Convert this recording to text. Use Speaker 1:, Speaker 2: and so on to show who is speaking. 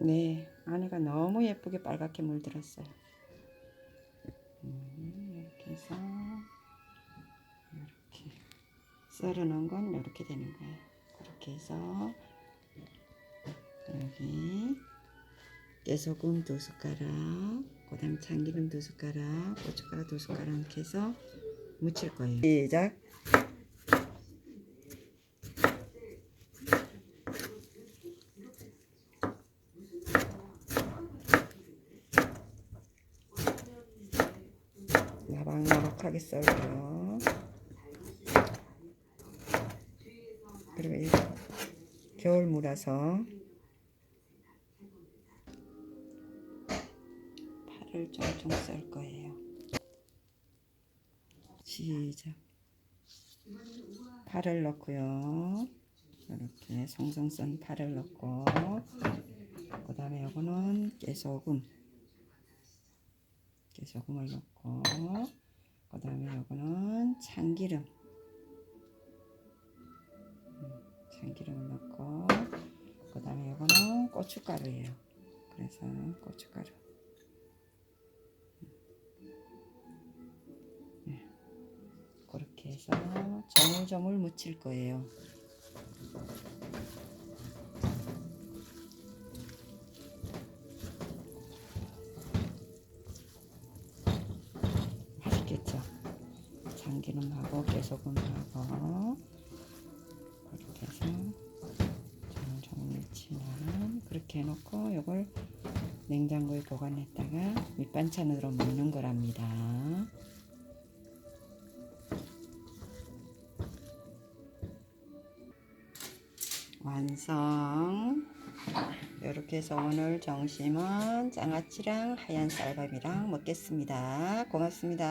Speaker 1: 네, 안에가 너무 예쁘게 빨갛게 물들었어요. 음, 이렇게 해서 이렇게 썰어놓은 건 이렇게 되는 거예요. 그렇게 해서 여기 깨소금 두 숟가락, 그다음 참기름 두 숟가락, 고춧가루 두 숟가락 이렇게 해서 무칠 거예요. 시작. 나박나박하게 썰고요. 그리고 이 겨울무라서 파를 쫑쫑 썰 거예요. 시작. 파를 넣고요. 이렇게 송송 썬 파를 넣고 그 다음에 요거는 깨소금 깨 소금을 넣고. 그 다음에 요거는 참기름. 음, 참기름을 넣고. 그 다음에 요거는 고춧가루예요. 그래서 고춧가루. 네. 그렇게 해서 조물조물 무칠 거예요 참기름하고 깨소금하고 그렇게 해서 조물조물 무치면 그렇게 해놓고 이걸 냉장고에 보관했다가 밑반찬으로 먹는 거랍니다. 완성. 이렇게 해서 오늘 점심은 장아찌랑 하얀 쌀밥이랑 먹겠습니다. 고맙습니다.